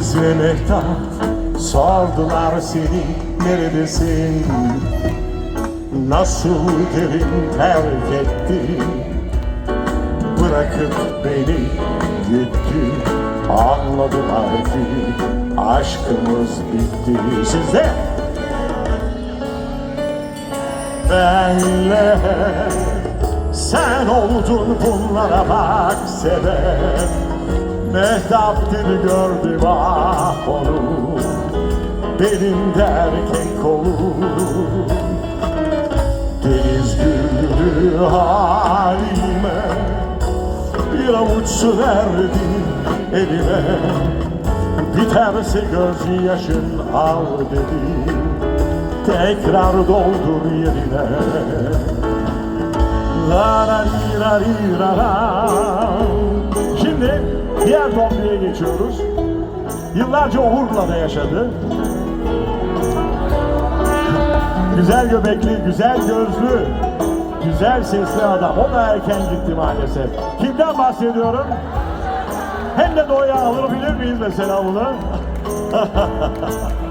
ve mehtap Sordular seni neredesin? Nasıl derin terk ettin Bırakıp beni gitti Anladılar ki aşkımız bitti. Sizde? Benle sen oldun bunlara bak sebep Mehtap gördüm ah onu Benim derken olur Deniz gülü halime Bir avuç su verdin elime. Biterse göz yaşın al dedim Tekrar doldur yerine. La la la la la. Diğer tombiye geçiyoruz. Yıllarca Uğur'la yaşadı. Güzel göbekli, güzel gözlü, güzel sesli adam. O da erken gitti maalesef. Kimden bahsediyorum? Hem de doğuya alabilir miyiz mesela bunu?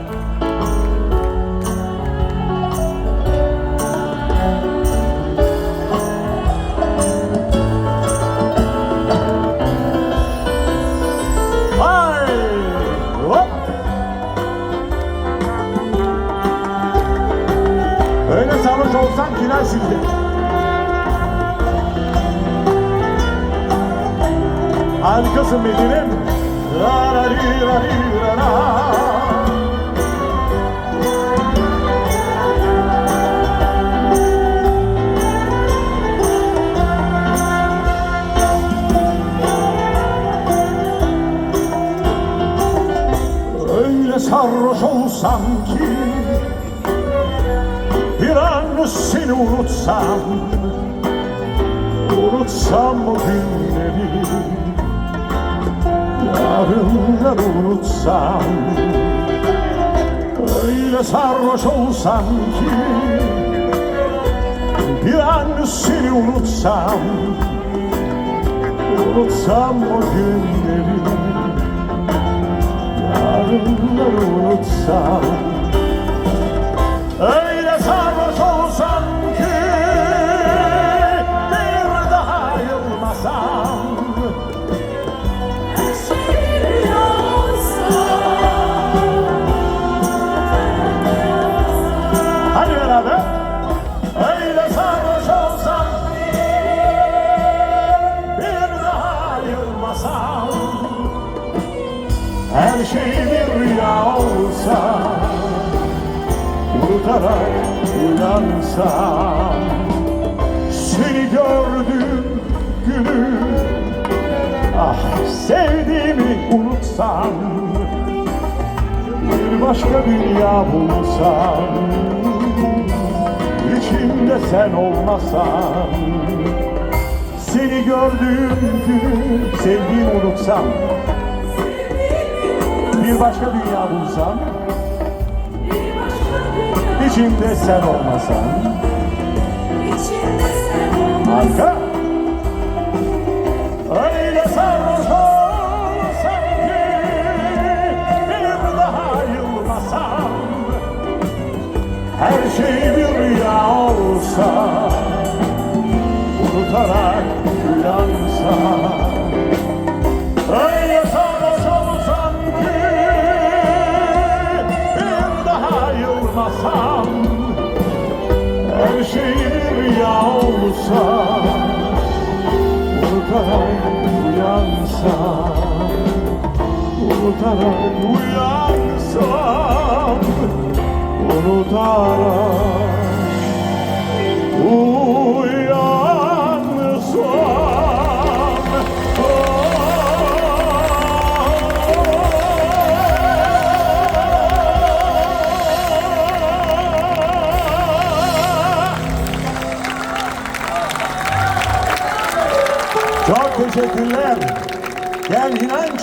Olsan final sizde. Harikasın Medine'm. La la li la li la la. Sarhoş olsam ki An seni unutsam Unutsam o günleri. Yarınları unutsam Öyle sarhoş olsam ki. Bir an seni unutsam Unutsam o günleri. Yarınları unutsam Beraber Öyle sarhoş olsam bir daha her şey bir rüya olsa Unutarak uyansam Seni gördüğüm günü Ah sevdiğimi unutsam Bir başka dünya bulsam İçimde sen olmasan Seni gördüğüm günü sevdiğimi unutsam bir başka dünya bulsam içimde sen olmasan. Harika. Öyle sarhoş olsam ki Bir daha ayılmasam Her şey Unutarak uyansam Öyle sarhoş olsam ki Bir daha ayılmasam Her şey rüya olsa. Unutarak uyansam Unutarak uyansam Unutarak uyansam teşekkürler. Gel inan